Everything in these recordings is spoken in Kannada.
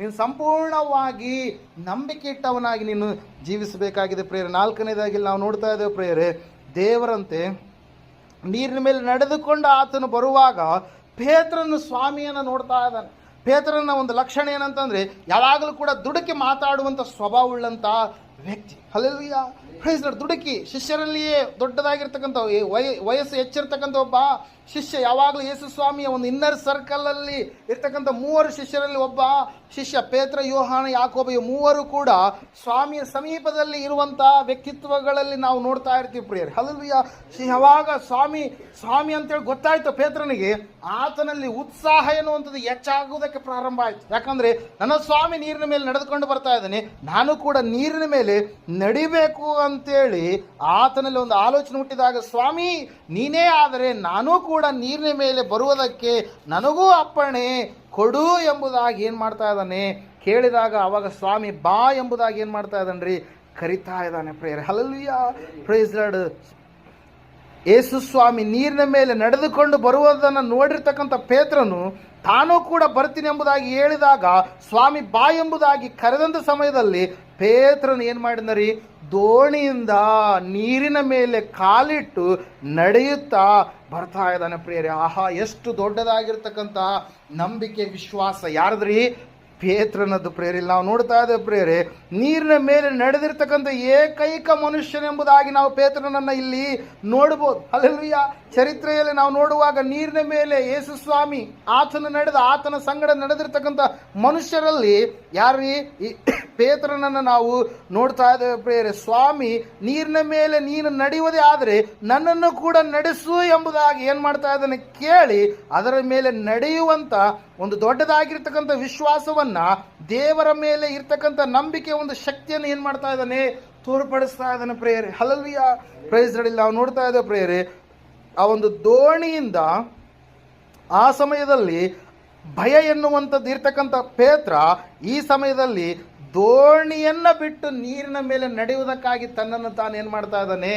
ನೀನು ಸಂಪೂರ್ಣವಾಗಿ ನಂಬಿಕೆ ಇಟ್ಟವನಾಗಿ ನೀನು ಜೀವಿಸಬೇಕಾಗಿದೆ ಪ್ರೇರೆ ನಾಲ್ಕನೇದಾಗಿ ನಾವು ನೋಡ್ತಾ ಇದ್ದೇವೆ ಪ್ರೇರೇ ದೇವರಂತೆ ನೀರಿನ ಮೇಲೆ ನಡೆದುಕೊಂಡು ಆತನು ಬರುವಾಗ ಪೇತ್ರನ ಸ್ವಾಮಿಯನ್ನು ನೋಡ್ತಾ ಇದ್ದಾನೆ. ಪೇತ್ರನ ಒಂದು ಲಕ್ಷಣ ಏನಂತಂದ್ರೆ, ಯಾವಾಗಲೂ ಕೂಡ ದುಡುಕಿ ಮಾತಾಡುವಂಥ ಸ್ವಭಾವವುಳ್ಳಂಥ ವ್ಯಕ್ತಿ. ಅಲ್ಲೆಲ್ಲ ಪ್ರೈಸ್. ದುಡುಕಿ. ಶಿಷ್ಯರಲ್ಲಿಯೇ ದೊಡ್ಡದಾಗಿರ್ತಕ್ಕಂಥ ವಯ, ವಯಸ್ಸು ಹೆಚ್ಚಿರ್ತಕ್ಕಂಥ ಒಬ್ಬ ಶಿಷ್ಯ ಯಾವಾಗಲೂ ಯೇಸು ಸ್ವಾಮಿಯ ಒಂದು ಇನ್ನರ್ ಸರ್ಕಲಲ್ಲಿ ಇರ್ತಕ್ಕಂಥ ಮೂವರು ಶಿಷ್ಯರಲ್ಲಿ ಒಬ್ಬ ಶಿಷ್ಯ ಪೇತ್ರ, ಯೋಹಾನ, ಯಾಕೋಬ ಮೂವರು ಕೂಡ ಸ್ವಾಮಿಯ ಸಮೀಪದಲ್ಲಿ ಇರುವಂಥ ವ್ಯಕ್ತಿತ್ವಗಳಲ್ಲಿ ನಾವು ನೋಡ್ತಾ ಇರ್ತೀವಿ ಪ್ರಿಯರು. ಹಲಲ್ವಿಯ ಯಾವಾಗ ಸ್ವಾಮಿ ಸ್ವಾಮಿ ಅಂತೇಳಿ ಗೊತ್ತಾಯ್ತು ಪೇತ್ರನಿಗೆ, ಆತನಲ್ಲಿ ಉತ್ಸಾಹ ಎನ್ನುವಂಥದ್ದು ಹೆಚ್ಚಾಗುವುದಕ್ಕೆ ಪ್ರಾರಂಭ ಆಯಿತು. ಯಾಕಂದ್ರೆ ನನ್ನ ಸ್ವಾಮಿ ನೀರಿನ ಮೇಲೆ ನಡೆದುಕೊಂಡು ಬರ್ತಾ ಇದ್ದಾನೆ, ನಾನು ಕೂಡ ನೀರಿನ ಮೇಲೆ ನಡಿಬೇಕು ಅಂತೇಳಿ ಆತನಲ್ಲಿ ಒಂದು ಆಲೋಚನೆ ಹುಟ್ಟಿದಾಗ, ಸ್ವಾಮಿ, ನೀನೇ ಆದರೆ ನಾನೂ ಕೂಡ ನೀರಿನ ಮೇಲೆ ಬರುವುದಕ್ಕೆ ನನಗೂ ಅಪ್ಪಣೆ ಕೊಡು ಎಂಬುದಾಗಿ ಏನು ಮಾಡ್ತಾ ಇದ್ದಾನೆ? ಕೇಳಿದಾಗ ಅವಾಗ, ಸ್ವಾಮಿ, ಬಾ ಎಂಬುದಾಗಿ ಏನು ಮಾಡ್ತಾ ಇದ್ದಾನ್ರಿ? ಕರಿತಾ ಇದ್ದಾನೆ ಪ್ರೇಯರ್. ಹಲಲ್ಯ ಪ್ರೈಸ್ ಯೇಸು ಸ್ವಾಮಿ ನೀರಿನ ಮೇಲೆ ನಡೆದುಕೊಂಡು ಬರುವುದನ್ನು ನೋಡಿರ್ತಕ್ಕಂಥ ಪೇತ್ರನು ತಾನೂ ಕೂಡ ಬರ್ತೀನಿ ಎಂಬುದಾಗಿ ಹೇಳಿದಾಗ ಸ್ವಾಮಿ ಬಾ ಎಂಬುದಾಗಿ ಕರೆದಂಥ ಸಮಯದಲ್ಲಿ ಪೇತ್ರನು ಏನು ಮಾಡಿದರಿ ದೋಣಿಯಿಂದ ನೀರಿನ ಮೇಲೆ ಕಾಲಿಟ್ಟು ನಡೆಯುತ್ತಾ ಬರ್ತಾ ಇದ್ದಾನೆ ಪ್ರಿಯರೇ. ಆಹಾ, ಎಷ್ಟು ದೊಡ್ಡದಾಗಿರ್ತಕ್ಕಂಥ ನಂಬಿಕೆ, ವಿಶ್ವಾಸ ಯಾರದ್ರಿ? ಪೇತ್ರನದ್ದು ಪ್ರೇರಿ ನಾವು ನೋಡ್ತಾ ಇದ್ದೇವೆ ಪ್ರೇರೆ ನೀರಿನ ಮೇಲೆ ನಡೆದಿರ್ತಕ್ಕಂಥ ಏಕೈಕ ಮನುಷ್ಯನೆಂಬುದಾಗಿ ನಾವು ಪೇತ್ರನನ್ನು ಇಲ್ಲಿ ನೋಡ್ಬೋದು. ಅಲ್ಲೆಲ್ಲೂಯ್ಯ ಚರಿತ್ರೆಯಲ್ಲಿ ನಾವು ನೋಡುವಾಗ ನೀರಿನ ಮೇಲೆ ಯೇಸು ಸ್ವಾಮಿ ಆತನ ನಡೆದ, ಆತನ ಸಂಗಡ ನಡೆದಿರ್ತಕ್ಕಂಥ ಮನುಷ್ಯರಲ್ಲಿ ಯಾರೀ ಈ ಪೇತ್ರನನ್ನು ನಾವು ನೋಡ್ತಾ ಇದ್ದೇವೆ ಪ್ರೇರೆ ಸ್ವಾಮಿ, ನೀರಿನ ಮೇಲೆ ನೀನು ನಡೆಯುವುದೇ ಆದರೆ ನನ್ನನ್ನು ಕೂಡ ನಡೆಸು ಎಂಬುದಾಗಿ ಏನು ಮಾಡ್ತಾ ಇದ್ದಾನೆ ಕೇಳಿ, ಅದರ ಮೇಲೆ ನಡೆಯುವಂತ ಒಂದು ದೊಡ್ಡದಾಗಿರ್ತಕ್ಕಂಥ ವಿಶ್ವಾಸವನ್ನ, ದೇವರ ಮೇಲೆ ಇರ್ತಕ್ಕಂಥ ನಂಬಿಕೆ ಒಂದು ಶಕ್ತಿಯನ್ನು ಏನು ಮಾಡ್ತಾ ಇದ್ದಾನೆ ತೋರ್ಪಡಿಸ್ತಾ ಇದ್ದಾನೆ ಪ್ರೇಯರೆ. ಹಲಲ್ವಿಯ ಪ್ರೈಸ್ ನಾವು ನೋಡ್ತಾ ಇದ್ದೇವೆ ಪ್ರೇಯರೆ, ಆ ಒಂದು ದೋಣಿಯಿಂದ ಆ ಸಮಯದಲ್ಲಿ ಭಯ ಎನ್ನುವಂಥದ್ದು ಇರ್ತಕ್ಕಂಥ ಪೇತ್ರ ಈ ಸಮಯದಲ್ಲಿ ದೋಣಿಯನ್ನ ಬಿಟ್ಟು ನೀರಿನ ಮೇಲೆ ನಡೆಯುವುದಕ್ಕಾಗಿ ತನ್ನನ್ನು ತಾನು ಏನು ಮಾಡ್ತಾ ಇದ್ದಾನೆ?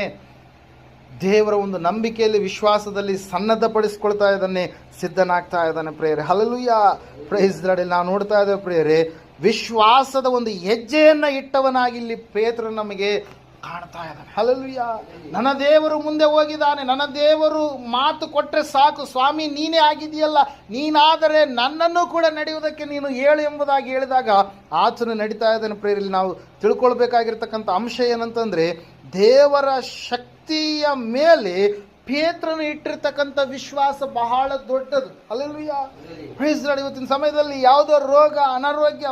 ದೇವರ ಒಂದು ನಂಬಿಕೆಯಲ್ಲಿ, ವಿಶ್ವಾಸದಲ್ಲಿ ಸನ್ನದ್ಧಪಡಿಸ್ಕೊಳ್ತಾ ಇದ್ದಾನೆ, ಸಿದ್ಧನಾಗ್ತಾ ಇದ್ದಾನೆ ಪ್ರೇಯರೆ. ಹಲಲುಯ್ಯ ಪ್ರೈಸ್ ಲಾರ್ಡ್ ನಾವು ನೋಡ್ತಾ ಇದ್ದೇವೆ ಪ್ರೇಯರೆ, ವಿಶ್ವಾಸದ ಒಂದು ಹೆಜ್ಜೆಯನ್ನು ಇಟ್ಟವನಾಗಿ ಇಲ್ಲಿ ಪೇತ್ರ ನಮಗೆ ಕಾಣ್ತಾ ಇದ್ದಾನೆ. ಹಲಲುಯ್ಯ ನನ್ನ ದೇವರು ಮುಂದೆ ಹೋಗಿದ್ದಾನೆ. ನನ್ನ ದೇವರು ಮಾತು ಕೊಟ್ಟರೆ ಸಾಕು. ಸ್ವಾಮಿ, ನೀನೇ ಆಗಿದೆಯಲ್ಲ ನೀನಾದರೆ ನನ್ನನ್ನು ಕೂಡ ನಡೆಯುವುದಕ್ಕೆ ನೀನು ಹೇಳು ಎಂಬುದಾಗಿ ಹೇಳಿದಾಗ ಆತನು ನಡೀತಾ ಇದ್ದಾನೆ ಪ್ರೇರಿಲಿ ನಾವು ತಿಳ್ಕೊಳ್ಬೇಕಾಗಿರ್ತಕ್ಕಂಥ ಅಂಶ ಏನಂತಂದರೆ, ದೇವರ ಶಕ್ತಿಯ ಮೇಲೆ ಪೇತ್ರನು ಇಟ್ಟಿರ್ತಕ್ಕಂಥ ವಿಶ್ವಾಸ ಬಹಳ ದೊಡ್ಡದು. ಅಲ್ಲಲ್ವಿಯ ಪ್ರೈಸ್ ಲಾರ್ಡ್ ಇವತ್ತಿನ ಸಮಯದಲ್ಲಿ ಯಾವುದೋ ರೋಗ, ಅನಾರೋಗ್ಯ